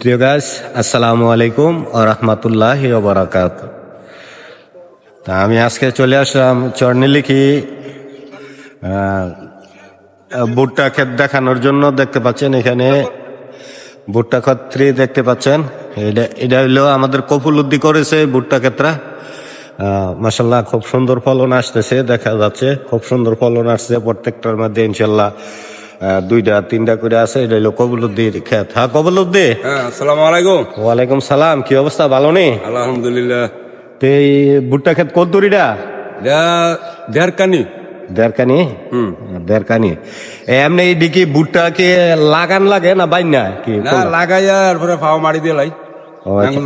প্রিয় গাছ আসসালামু আলাইকুম ও রহমতুল্লাহ বারাকাত তা আমি আজকে চলে আসলাম চর্নিলিখি ভুট্টা ক্ষেত দেখানোর জন্য দেখতে পাচ্ছেন এখানে ভুট্টা ক্ষেত্রে দেখতে পাচ্ছেন। এটা এটা হলো আমাদের কপুল উদ্দি করেছে ভুট্টা ক্ষেত্রা। মাসাল্লাহ খুব সুন্দর ফলন আসতেছে, দেখা যাচ্ছে। খুব সুন্দর ফলন আসছে প্রত্যেকটার মধ্যে ইনশাল্লাহ দুইটা তিনটা করে আছে এটা হলো কবুলুদ্দির ক্ষেত হ্যাঁ কবুলুদ্দি আসসালামু আলাইকুম। ওয়ালাইকুম সালাম কি অবস্থা ভালো নেই আলহামদুলিল্লাহ। তো এই ভুট্টা ক্ষেত কত দূরিটা দেড়কানি দেড়কানি দেড়কানি এমনি দিকে ভুট্টা কি লাগান লাগে না বাইন না? কি না লাগাইয়া এরপরে ফাও মারি দিয়ে লাই। ও আচ্ছা।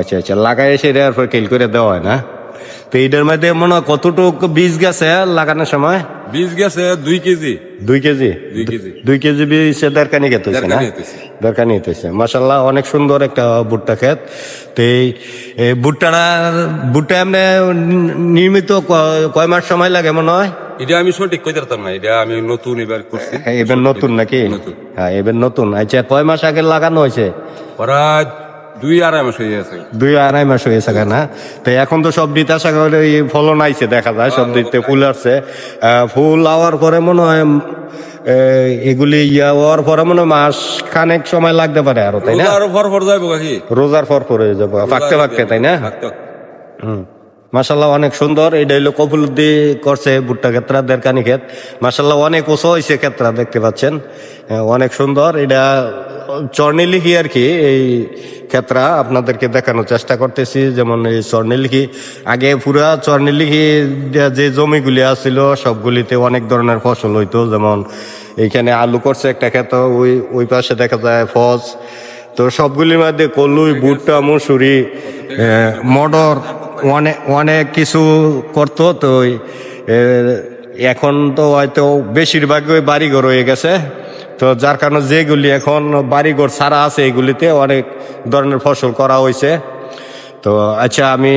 আচ্ছা আচ্ছা লাগাই এসে এরপর কেল করে দেওয়া হয় না? তো এইটার মধ্যে মনে হয় কতটুকু বীজ গেছে লাগানোর সময়? বীজ গেছে দুই কেজি। দুই কেজি? দুই কেজি। দুই কেজি বীজ দেড়কানি খেতে হয়েছে না? হইতেছে। দেড়কানি হইতেছে মাসাল্লাহ অনেক সুন্দর একটা ভুট্টা ক্ষেত। তো এই ভুট্টাটা ভুট্টা এমনি নির্মিত কয় মাস সময় লাগে মনে হয়? এটা আমি সঠিক কইতে পারতাম না এটা আমি নতুন এবার করছি। এবার নতুন নাকি। হ্যাঁ এবার নতুন। আচ্ছা কয় মাস আগে লাগানো হয়েছে? প্রায় দুই আড়াই মাস হয়ে গেছে। দুই আড়াই মাস হয়ে গেছে না? তো এখন তো সব দিতে আশা করে ফলন আইছে দেখা যায় সব দিতে ফুল আসছে। ফুল আওয়ার পরে মনে হয় এগুলি ইয়া হওয়ার পরে মনে হয় মাস খানেক সময় লাগতে পারে আরও তাই না? রোজার ফর যাইব কাকি রোজার পর পরে যাব ফাঁকতে ফাঁকতে তাই না। হুম। মাসাল্লাহ অনেক সুন্দর। এটা হইল কপুলুদ্দি করছে ভুট্টা ক্ষেত্রা দেড়কানি ক্ষেত। মাসাল্লাহ অনেক উঁচু হয়েছে ক্ষেত্রা, দেখতে পাচ্ছেন। অনেক সুন্দর। এটা চর্ণিলিখি আর কি, এই ক্ষেত্রা আপনাদেরকে দেখানোর চেষ্টা করতেছি। যেমন এই চর্ণিলিখি আগে পুরা চর্ণিলিখি যে জমিগুলি আছিল, সবগুলিতে অনেক ধরনের ফসল হইতো। যেমন এইখানে আলু করছে একটা ক্ষেত, ওই ওই পাশে দেখা যায় ফজ তো সবগুলির মধ্যে কলুই, ভুট্টা, মুসুরি মটর অনেক অনেক কিছু করতো তো ওই, এখন তো হয়তো বেশিরভাগ বাড়িঘর হয়ে গেছে। তো যার কারণে যেগুলি এখন বাড়িঘর ছাড়া আছে এগুলিতে অনেক ধরনের ফসল করা হয়েছে। তো আচ্ছা আমি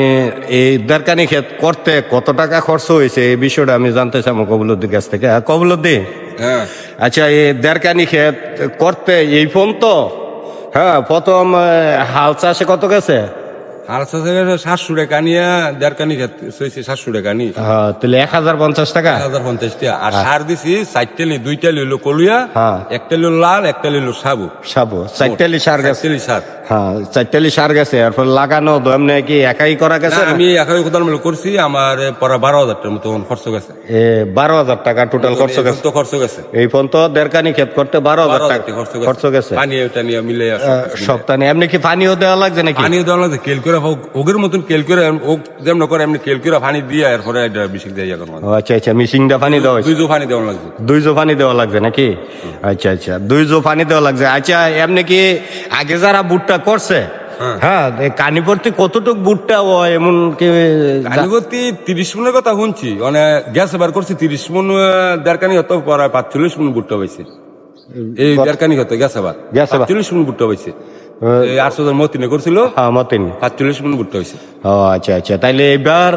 এই দেড়কানি ক্ষেত করতে কত টাকা খরচ হয়েছে এই বিষয়টা আমি জানতে চাই কবুলুদ্দির কাছ থেকে। হ্যাঁ, কবুলুদ্দি? হ্যাঁ। আচ্ছা এই দেড়কানি ক্ষেত করতে এই ফোন তো? হ্যাঁ প্রথম হাল চাষে কত গেছে? আলসা সাতশো টাকা নিয়ে দেড়কানি খেতে সইছে সাতশো টাকা নি। হ্যাঁ তাহলে এক হাজার পঞ্চাশ টাকা? এক হাজার পঞ্চাশ টাকা। আর সার দিছি চারটে লি দুইটা লিলো কলুয়া হ্যাঁ। একটা লিলো লাল একটা লিলো সাবু। সাবু চারটালি সার গেছে। সার। হ্যাঁ সার গেছে। লাগানো এমনি কি একাই করা গেছে? আমি একাই মিল করছি আমার পরে বারো হাজার টাকার মতো খরচ গেছে। এ বারো হাজার টাকা টোটাল খরচ গেছে। তো খরচ গেছে। এই ফোন তো দেড়কানি ক্ষেত করতে বারো হাজার টাকা খরচ গেছে। পানি ওটা নিয়ে মিলে আহ, সপ্তাহে এমনি কি পানিও দেওয়া লাগছে নাকি? পানি দেওয়া লাগছে করে ওগের মতন কেল করে ও যেমন করে এমনি কেল করে পানি দিয়ে এরপরে এটা বেশি দিয়ে এখন আচ্ছা আচ্ছা মিশিংটা পানি দেওয়া হয়েছে। দুই জো পানি দেওয়া লাগছে দুই জো পানি দেওয়া লাগছে নাকি? আচ্ছা আচ্ছা দুই জো পানি দেওয়া লাগছে আচ্ছা এমনি কি আগে যারা বুটটা করছে হ্যাঁ। হ্যাঁ এই কতটুক বুটটা ও এমন কি কানিগতি তিরিশ মনের কথা শুনছি মানে গ্যাস এবার করছি তিরিশ মন দেড়কানি হতো পরে পাঁচচল্লিশ মন বুটটা পাইছে এই দেড়কানি হতো গ্যাস এবার। গ্যাস। পাঁচচল্লিশ মন বুটটা পাইছে আটশো জন মতিনে করছিল। হ্যাঁ মতিন। মন বুটটা হয়েছে। ও আচ্ছা আচ্ছা। তাইলে এবার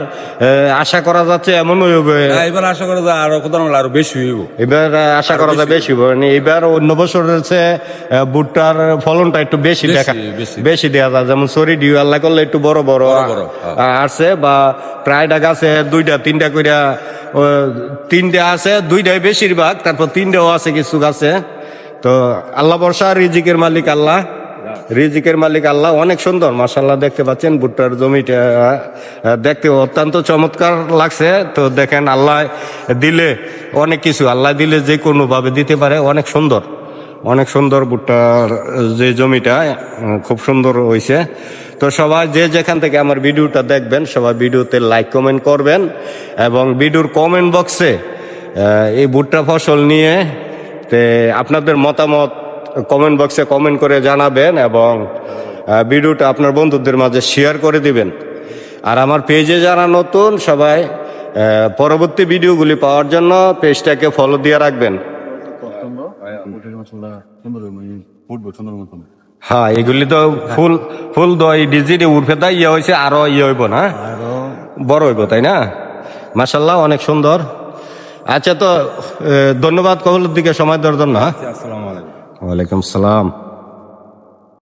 আশা করা যাচ্ছে এমন হইবে এবার আশা করা যায় আরও কোথাও আরও বেশি হইব। এবার আশা করা যায় বেশি। মানে এবার অন্য বছরের চেয়ে ভুট্টার ফলনটা একটু বেশি দেখা বেশি। বেশি দেওয়া যায়। যেমন সরি ডিউ আল্লাহ করলে একটু বড় বড় হ্যাঁ। আসছে বা প্রায়টা গাছে দুইটা তিনটা কইরা তিনটা আছে দুইটাই বেশিরভাগ তারপর তিনটাও আছে কিছু গাছে। তো আল্লাহ বর্ষা রিজিকের মালিক আল্লাহ। রিজিকের মালিক আল্লাহ অনেক সুন্দর মাসাল্লাহ দেখতে পাচ্ছেন, ভুট্টার জমিটা দেখতে অত্যন্ত চমৎকার লাগছে। তো দেখেন, আল্লাহ দিলে অনেক কিছু, আল্লাহ দিলে যে কোনো ভাবে দিতে পারে, অনেক সুন্দর। অনেক সুন্দর ভুট্টার, যে জমিটা খুব সুন্দর হয়েছে তো সবাই যে যেখান থেকে আমার ভিডিওটা দেখবেন, সবাই ভিডিওতে লাইক, কমেন্ট করবেন এবং ভিডিওর কমেন্ট বক্সে এই ভুট্টা ফসল নিয়ে তে আপনাদের মতামত কমেন্ট বক্সে কমেন্ট করে জানাবেন এবং ভিডিওটা আপনার বন্ধুদের মাঝে শেয়ার করে দিবেন। আর আমার পেজে যারা নতুন, সবাই পরবর্তী ভিডিওগুলি পাওয়ার জন্য পেজটাকে ফলো দিয়ে রাখবেন। হ্যাঁ এগুলি তো ফুল ফুল দই ডিজিটে উঠবে তাই ইয়ে হয়েছে আরও ইয়ে হইব না? বড় হইব, তাই না? মাসাল্লাহ অনেক সুন্দর। আচ্ছা তো ধন্যবাদ কবুলের দিকে, সময় দেওয়ার জন্য হ্যাঁ? আসসালামু আলাইকুম। ওয়ালাইকুম সালাম।